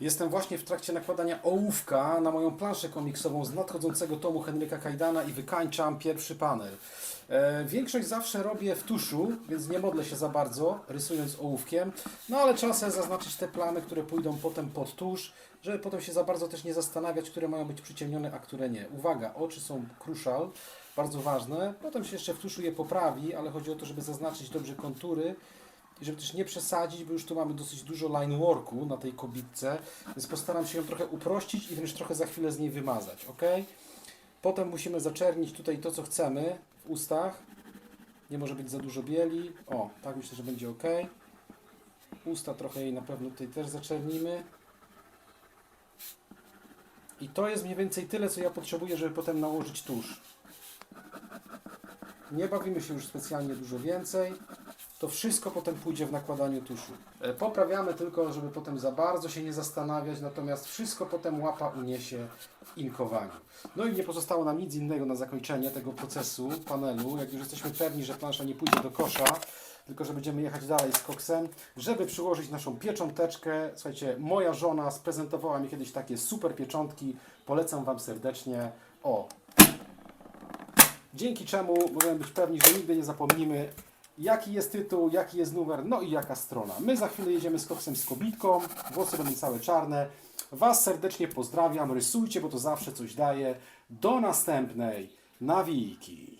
Jestem właśnie w trakcie nakładania ołówka na moją planszę komiksową z nadchodzącego tomu Henryka Kajdana i wykańczam pierwszy panel. E, większość zawsze robię w tuszu, więc nie modlę się za bardzo, rysując ołówkiem, no ale sobie zaznaczyć te plamy, które pójdą potem pod tusz, żeby potem się za bardzo też nie zastanawiać, które mają być przyciemnione, a które nie. Uwaga, oczy są crucial, bardzo ważne, potem się jeszcze w tuszu je poprawi, ale chodzi o to, żeby zaznaczyć dobrze kontury, żeby też nie przesadzić, bo już tu mamy dosyć dużo line worku na tej kobitce, więc postaram się ją trochę uprościć i wręcz trochę za chwilę z niej wymazać, ok? Potem musimy zaczernić tutaj to, co chcemy w ustach. Nie może być za dużo bieli. O, tak myślę, że będzie ok. Usta trochę jej na pewno tutaj też zaczernimy. I to jest mniej więcej tyle, co ja potrzebuję, żeby potem nałożyć tusz. Nie bawimy się już specjalnie dużo więcej to wszystko potem pójdzie w nakładaniu tuszu. E, Poprawiamy tylko, żeby potem za bardzo się nie zastanawiać, natomiast wszystko potem łapa uniesie w inkowaniu. No i nie pozostało nam nic innego na zakończenie tego procesu panelu, jak już jesteśmy pewni, że plansza nie pójdzie do kosza, tylko że będziemy jechać dalej z koksem, żeby przyłożyć naszą piecząteczkę. Słuchajcie, moja żona sprezentowała mi kiedyś takie super pieczątki, polecam Wam serdecznie. O, dzięki czemu możemy być pewni, że nigdy nie zapomnimy, jaki jest tytuł, jaki jest numer, no i jaka strona. My za chwilę jedziemy z koksem z kobitką, włosy będą całe czarne. Was serdecznie pozdrawiam, rysujcie, bo to zawsze coś daje. Do następnej nawiki.